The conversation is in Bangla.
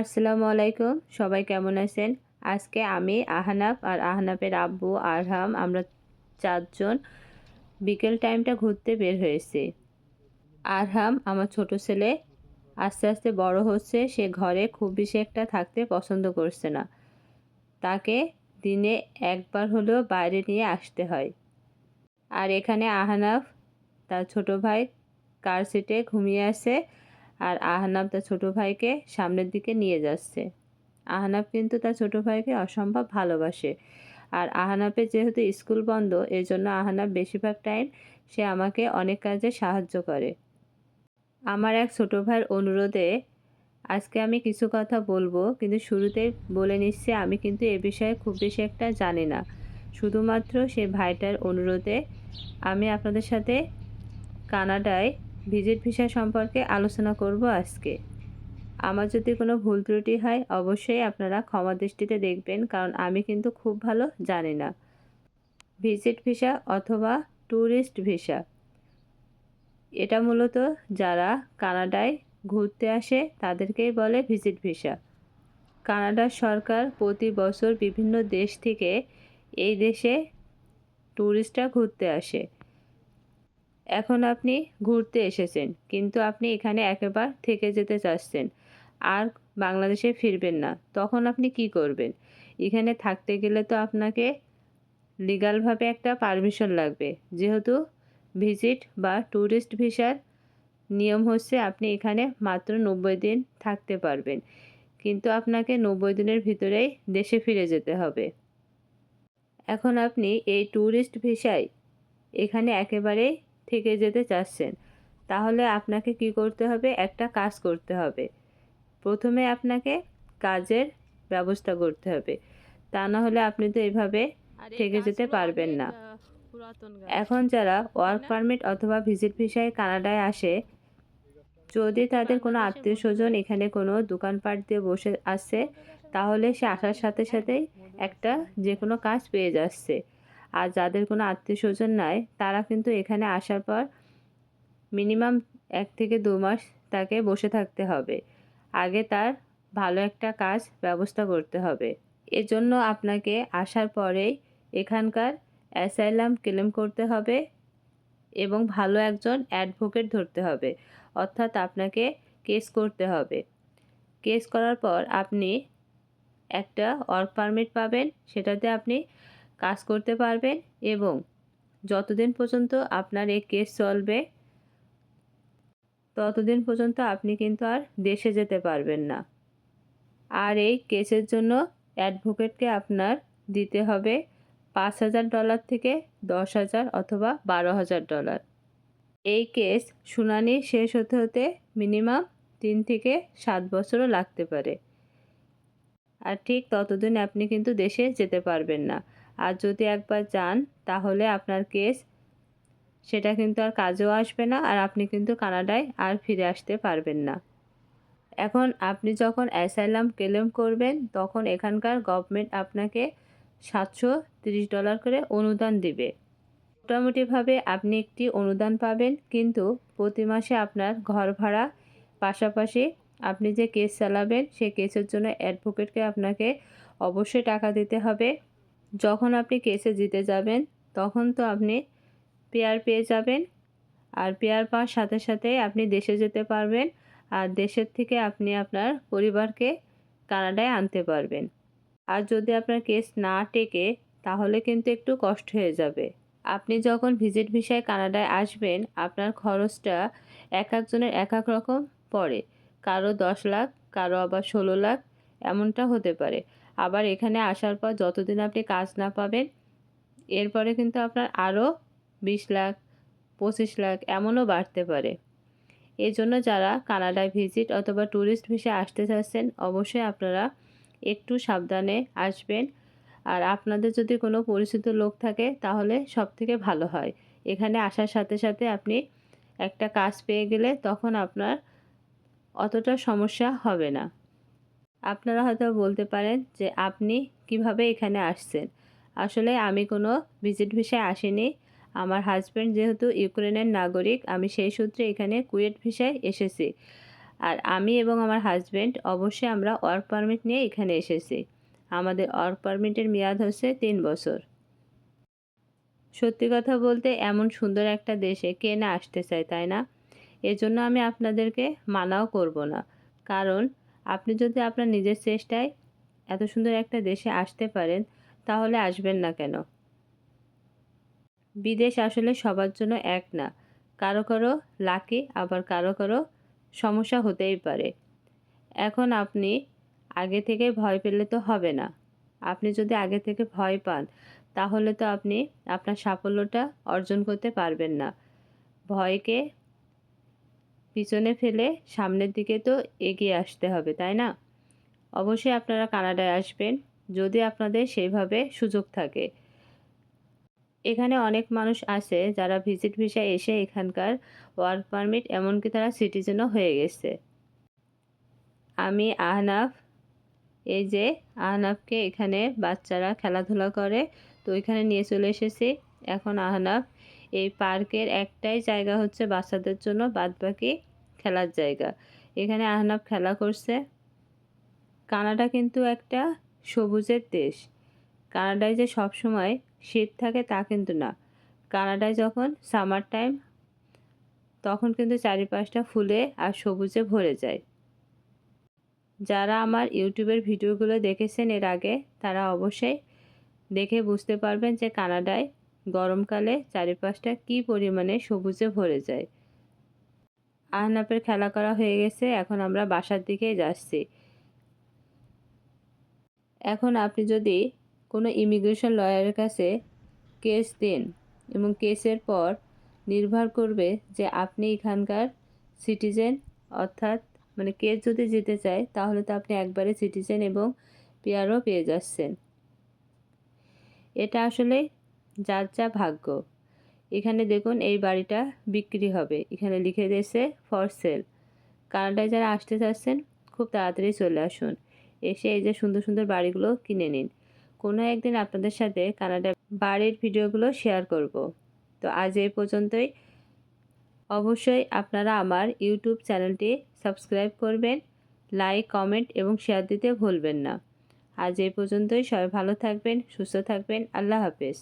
আসসালামু আলাইকুম, সবাই কেমন আছেন? আজকে আমি আহনাফ আর আহনাফের আব্বু আরহাম, আমরা চারজন বিকেল টাইমটা ঘুরতে বের হয়েছি। আরহাম আমার ছোট ছেলে, আস্তে আস্তে বড় হচ্ছে, সে ঘরে খুব বেশি একটা থাকতে পছন্দ করছে না। তাকে দিনে একবার হলেও বাইরে নিয়ে আসতে হয়। আর এখানে আহনাফ, তার ছোট ভাই, কার সিটে ঘুমিয়ে আছে আর আহনাব তার ছোটো ভাইকে সামনের দিকে নিয়ে যাচ্ছে। আহনাব কিন্তু তার ছোটো ভাইকে অসম্ভব ভালোবাসে। আর আহনাবের যেহেতু স্কুল বন্ধ এর জন্য আহনাব বেশিরভাগ টাইম সে আমাকে অনেক কাজে সাহায্য করে। আমার এক ছোটো ভাইয়ের অনুরোধে আজকে আমি কিছু কথা বলব, কিন্তু শুরুতে বলে নিচ্ছি, আমি কিন্তু এ বিষয়ে খুব বেশি একটা জানি না। শুধুমাত্র সে ভাইটার অনুরোধে আমি আপনাদের সাথে কানাডায় ভিজিট ভিসা সম্পর্কে আলোচনা করব আজকে। আমার যদি কোনো ভুল ত্রুটি হয়, অবশ্যই আপনারা ক্ষমা দৃষ্টিতে দেখবেন, কারণ আমি কিন্তু খুব ভালো জানি না। ভিজিট ভিসা অথবা ট্যুরিস্ট ভিসা। এটা মূলত যারা কানাডায় ঘুরতে আসে, তাদেরকেই বলে ভিজিট ভিসা। কানাডার সরকার প্রতি বছর বিভিন্ন দেশ থেকে এই দেশে ট্যুরিস্টরা ঘুরতে আসে। এখন আপনি ঘুরতে এসেছেন, কিন্তু আপনি এখানে একেবার থেকে যেতে চাচ্ছেন। আর বাংলাদেশে ফিরবেন না, তখন আপনি কি করবেন? এখানে থাকতে গেলে তো আপনাকে লিগালভাবে একটা পারমিশন লাগবে। যেহেতু ভিজিট বা ট্যুরিস্ট ভিসার নিয়ম হচ্ছে আপনি এখানে মাত্র নব্বই দিন থাকতে পারবেন, কিন্তু আপনাকে নব্বই দিনের ভিতরেই দেশে ফিরে যেতে হবে। এখন আপনি এই ট্যুরিস্ট ভিসায় এখানে একেবারেই থেকে যেতে চাচ্ছেন। তাহলে আপনাকে কি করতে হবে? একটা কাজ করতে হবে। প্রথমে আপনাকে কাজের ব্যবস্থা করতে হবে। তা না হলে আপনি তো এভাবে থেকে যেতে পারবেন না। এখন যারা ওয়ার্ক পারমিট অথবা ভিজিট ভিসায় কানাডায় আসে যদি তাদের কোনো আত্মীয় স্বজন এখানে কোনো দোকানপাট দিয়ে বসে আছে তাহলে সে আসার সাথে সাথেই একটা যে কোনো কাজ পেয়ে যাচ্ছে। আর যাদের কোনো আত্মীয় স্বজন নাই, তারা কিন্তু এখানে আসার পর মিনিমাম এক থেকে দু মাস তাকে বসে থাকতে হবে। আগে তার ভালো একটা কাজ ব্যবস্থা করতে হবে। এজন্য আপনাকে আসার পরেই এখানকার অ্যাসাইলাম ক্লেম করতে হবে এবং ভালো একজন অ্যাডভোকেট ধরতে হবে। অর্থাৎ আপনাকে কেস করতে হবে। কেস করার পর আপনি একটা ওয়ার্ক পারমিট পাবেন, সেটাতে আপনি কাজ করতে পারবেন এবং যতদিন পর্যন্ত আপনার এই কেস চলবে, ততদিন পর্যন্ত আপনি কিন্তু আর দেশে যেতে পারবেন না। আর এই কেসের জন্য অ্যাডভোকেটকে আপনার দিতে হবে পাঁচ হাজার ডলার থেকে দশ হাজার অথবা বারো হাজার ডলার। এই কেস শুনানি শেষ হতে হতে মিনিমাম তিন থেকে সাত বছরও লাগতে পারে। আর ঠিক ততদিন আপনি কিন্তু দেশে যেতে পারবেন না। আর যদি একবার যান, তাহলে আপনার কেস, সেটা কিন্তু আর কাজেও আসবে না আর আপনি কিন্তু কানাডায় আর ফিরে আসতে পারবেন না। এখন আপনি যখন অ্যাসাইলাম ক্লেম করবেন, তখন এখানকার গভর্নমেন্ট আপনাকে সাতশো তিরিশ ডলার করে অনুদান দিবে। মোটামুটিভাবে আপনি একটি অনুদান পাবেন, কিন্তু প্রতি মাসে আপনার ঘর ভাড়া, পাশাপাশি আপনি যে কেস চালাবেন, সেই কেসের জন্য অ্যাডভোকেটকে আপনাকে অবশ্যই টাকা দিতে হবে। যখন আপনি কেসে জিতে যাবেন, তখন তো আপনি পেয়ার পেয়ে যাবেন। আর পেয়ার পাওয়ার সাথে সাথে আপনি দেশে যেতে পারবেন। আর দেশের থেকে আপনি আপনার পরিবারকে কানাডায় আনতে পারবেন। আর যদি আপনার কেস না টেকে, তাহলে কিন্তু একটু কষ্ট হয়ে যাবে। আপনি যখন ভিজিট ভিসায় কানাডায় আসবেন, আপনার খরচটা এক একজনের এক এক রকম পড়ে। কারও দশ লাখ, কারও আবার ষোলো লাখ, এমনটা হতে পারে। আবার এখানে আসার পর যতদিন আপনি কাজ না পাবেন, এরপরে কিন্তু আপনার আরও বিশ লাখ, পঁচিশ লাখ এমনও বাড়তে পারে। এই জন্য যারা কানাডায় ভিজিট অথবা ট্যুরিস্ট ভিসে আসতে চাচ্ছেন, অবশ্যই আপনারা একটু সাবধানে আসবেন। আর আপনাদের যদি কোনো পরিচিত লোক থাকে, তাহলে সব থেকে ভালো হয়। এখানে আসার সাথে সাথে আপনি একটা কাজ পেয়ে গেলে তখন আপনার অতটা সমস্যা হবে না। আপনারা হয়তো বলতে পারেন যে আপনি কীভাবে এখানে আসছেন। আসলে আমি কোনো ভিজিট ভিসায় আসিনি। আমার হাজব্যান্ড যেহেতু ইউক্রেনের নাগরিক, আমি সেই সূত্রে এখানে কুয়েট ভিসায় এসেছি। আর আমি এবং আমার হাজব্যান্ড অবশ্যই আমরা ওয়ার্ক পারমিট নিয়ে এখানে এসেছি। আমাদের ওয়ার্ক পারমিটের মেয়াদ হচ্ছে তিন বছর। সত্যি কথা বলতে এমন সুন্দর একটা দেশে কে না আসতে চায়, তাই না? এজন্য আমি আপনাদেরকে মানাও করব না। কারণ আপনি যদি আপনার নিজের চেষ্টায় এত সুন্দর একটা দেশে আসতে পারেন, তাহলে আসবেন না কেন? বিদেশ আসলে সবার জন্য এক না। কারও কারও লাকি, আবার কারও কারও সমস্যা হতেই পারে। এখন আপনি আগে থেকে ভয় পেলে তো হবে না। আপনি যদি আগে থেকে ভয় পান, তাহলে তো আপনি আপনার সাফল্যটা অর্জন করতে পারবেন না। ভয়কে পিছনে ফেলে সামনের দিকে তো এগিয়ে আসতে হবে, তাই না? অবশ্যই আপনারা কানাডায় আসবেন, যদি আপনাদের সেইভাবে সুযোগ থাকে। এখানে অনেক মানুষ আছে যারা ভিজিট ভিসায় এসে এখানকার ওয়ার্ক পারমিট এমনকি তারা সিটিজেনও হয়ে গেছে। আমি আহনাফ, এই যে আহনাফকে এখানে বাচ্চারা খেলাধুলা করে, তো ওইখানে নিয়ে চলে এসেছি। এখন আহনাফ এই পার্কের একটাই জায়গা হচ্ছে বাচ্চাদের জন্য বাদবাকি খেলার জায়গা। এখানে আহনাফ খেলা করছে। কানাডা কিন্তু একটা সবুজের দেশ। কানাডায় যে সবসময় শীত থাকে তা কিন্তু না। কানাডায় যখন সামার টাইম, তখন কিন্তু চারিপাশটা ফুলে আর সবুজে ভরে যায়। যারা আমার ইউটিউবের ভিডিওগুলো দেখেছেন এর আগে, তারা অবশ্যই দেখে বুঝতে পারবেন যে কানাডায় গরমকালে চারিপাশটা কি পরিমাণে সবুজে ভরে যায়? আহনাপের খেলা করা হয়ে গেছে, এখন আমরা বাসার দিকে যাচ্ছি। এখন আপনি যদি কোনো ইমিগ্রেশন লয়ারের কাছে কেস দেন এবং কেসের পর নির্ভর করবে যে আপনি এখানকার সিটিজেন, অর্থাৎ মানে কেস যদি যেতে চায়, তাহলে তো আপনি একবারে সিটিজেন এবং পেয়ারও পেয়ে যাচ্ছেন। এটা আসলে যার যা ভাগ্য। এখানে দেখুন এই বাড়িটা বিক্রি হবে। এখানে লিখে দিয়েছে ফর সেল কানাডায় যারা আসতে চাচ্ছেন, খুব তাড়াতাড়ি চলে আসুন। এসে এই যে সুন্দর সুন্দর বাড়িগুলো কিনে নিন। কোনো একদিন আপনাদের সাথে কানাডা বাড়ির ভিডিওগুলো শেয়ার করব। তো আজ এই পর্যন্তই। অবশ্যই আপনারা আমার ইউটিউব চ্যানেলটি সাবস্ক্রাইব করবেন লাইক কমেন্ট এবং শেয়ার দিতে ভুলবেন না। আজ এই পর্যন্তই। সবাই ভালো থাকবেন, সুস্থ থাকবেন। আল্লাহ হাফেজ।